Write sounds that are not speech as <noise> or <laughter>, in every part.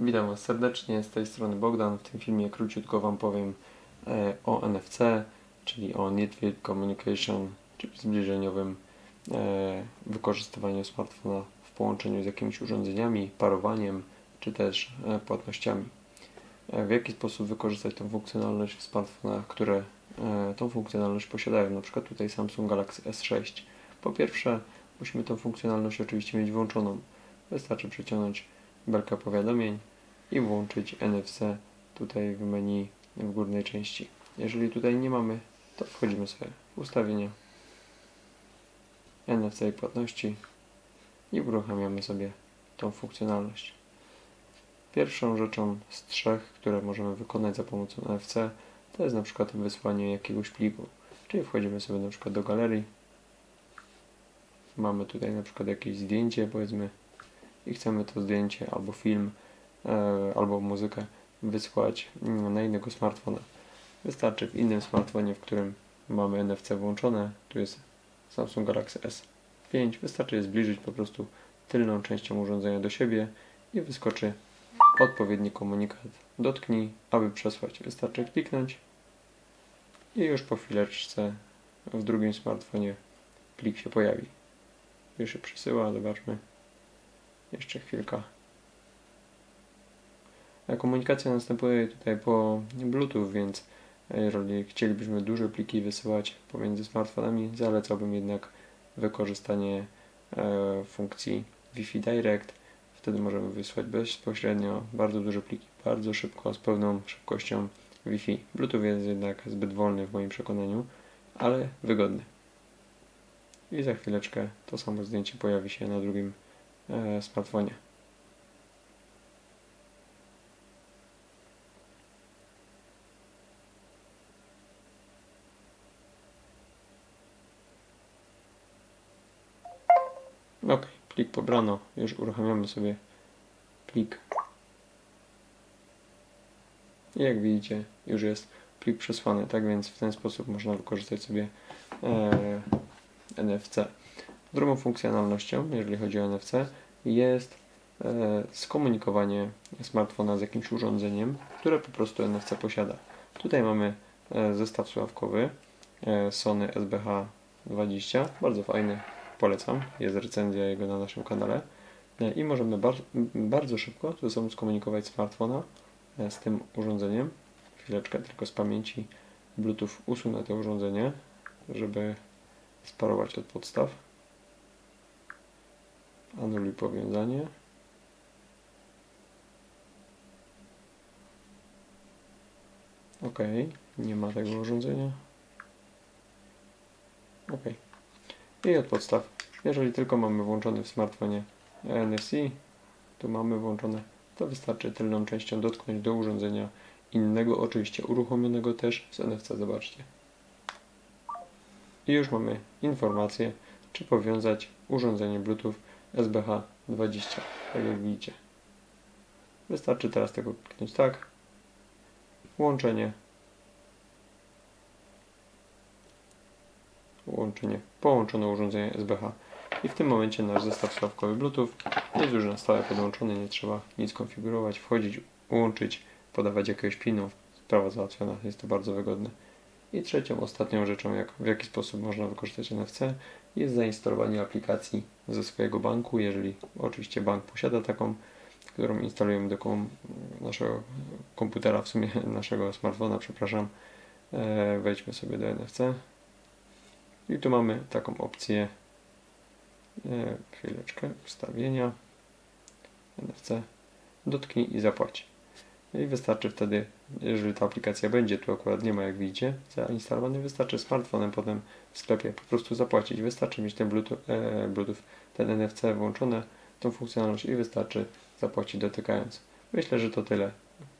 Witam Was serdecznie, z tej strony Bogdan. W tym filmie króciutko Wam powiem e, o NFC, czyli o Near Communication, czyli zbliżeniowym e, wykorzystywaniu smartfona w połączeniu z jakimiś urządzeniami, parowaniem, czy też e, płatnościami. W jaki sposób wykorzystać tą funkcjonalność w smartfonach, które tą funkcjonalność posiadają, na przykład tutaj Samsung Galaxy S6. Po pierwsze, musimy tą funkcjonalność oczywiście mieć włączoną. Wystarczy przeciągnąć belkę powiadomień i włączyć NFC tutaj w menu w górnej części. Jeżeli tutaj nie mamy, to wchodzimy sobie w ustawienia NFC i płatności i uruchamiamy sobie tą funkcjonalność. Pierwszą rzeczą z trzech, które możemy wykonać za pomocą NFC, to jest na przykład wysłanie jakiegoś pliku. Czyli wchodzimy sobie na przykład do galerii. Mamy tutaj na przykład jakieś zdjęcie, powiedzmy, i chcemy to zdjęcie albo film, e, albo muzykę wysłać mm, na innego smartfona. Wystarczy w innym smartfonie, w którym mamy NFC włączone, tu jest Samsung Galaxy S5, wystarczy je zbliżyć po prostu tylną częścią urządzenia do siebie i wyskoczy odpowiedni komunikat. Dotknij, aby przesłać. Wystarczy kliknąć i już po chwileczce w drugim smartfonie plik się pojawi. Już się przesyła, zobaczmy. Jeszcze chwilka. Komunikacja następuje tutaj po Bluetooth, więc jeżeli chcielibyśmy duże pliki wysyłać pomiędzy smartfonami, zalecałbym jednak wykorzystanie e, funkcji Wi-Fi Direct. Wtedy możemy wysłać bezpośrednio bardzo duże pliki, bardzo szybko, z pełną szybkością Wi-Fi. Bluetooth jest jednak zbyt wolny w moim przekonaniu, ale wygodny. I za chwileczkę to samo zdjęcie pojawi się na drugim smartfonie. Ok, plik pobrano. Już uruchamiamy sobie plik. I jak widzicie, już jest plik przesłany, tak więc w ten sposób można wykorzystać sobie e, NFC. Drugą funkcjonalnością, jeżeli chodzi o NFC, jest e, skomunikowanie smartfona z jakimś urządzeniem, które po prostu NFC posiada. Tutaj mamy e, zestaw słuchawkowy e, Sony SBH 20, bardzo fajny, polecam, jest recenzja jego na naszym kanale i możemy bar bardzo szybko ze sobą skomunikować smartfona z tym urządzeniem. Chwileczkę, tylko z pamięci Bluetooth usunę to urządzenie, żeby sparować od podstaw. Anuluj powiązanie. OK, nie ma tego urządzenia. OK. I od podstaw. Jeżeli tylko mamy włączony w smartfonie NFC, tu mamy włączone, to wystarczy tylną częścią dotknąć do urządzenia innego, oczywiście uruchomionego też z NFC, zobaczcie. I już mamy informację, czy powiązać urządzenie Bluetooth SBH 20, tak jak widzicie. Wystarczy teraz tego kliknąć tak. Łączenie. Łączenie. Połączone urządzenie SBH. I w tym momencie nasz zestaw słuchawkowy Bluetooth jest już na stałe podłączony, nie trzeba nic konfigurować, wchodzić, łączyć, podawać jakiegoś pinu. Sprawa załatwiona, jest to bardzo wygodne. I trzecią, ostatnią rzeczą, jak, w jaki sposób można wykorzystać NFC, jest zainstalowanie aplikacji ze swojego banku, jeżeli oczywiście bank posiada taką, którą instalujemy do kom naszego komputera, w sumie <laughs> naszego smartfona, przepraszam. E, wejdźmy sobie do NFC. I tu mamy taką opcję e, chwileczkę, ustawienia NFC, dotknij i zapłać. I wystarczy wtedy, jeżeli ta aplikacja będzie, tu akurat nie ma jak widzicie, zainstalowany, wystarczy smartfonem potem w sklepie po prostu zapłacić. Wystarczy mieć ten Bluetooth, e, Bluetooth ten NFC włączone, tą funkcjonalność i wystarczy zapłacić dotykając. Myślę, że to tyle.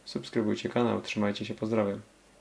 Subskrybujcie kanał, trzymajcie się, pozdrawiam.